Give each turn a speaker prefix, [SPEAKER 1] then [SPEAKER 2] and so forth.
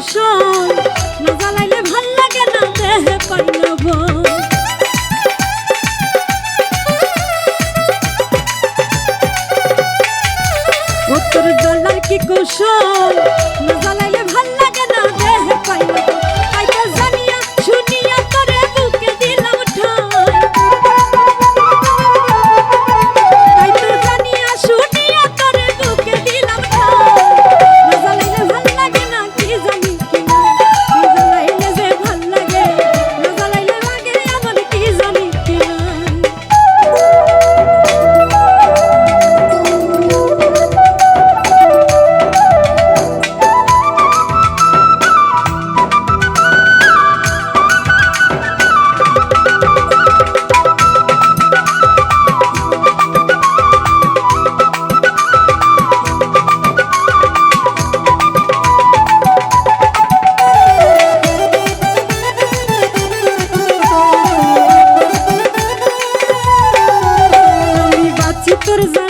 [SPEAKER 1] দূষণ না জ্বালাইলে ভালো লাগে না দেহে পাল্লব উত্তর কি কৌশল? autorizado.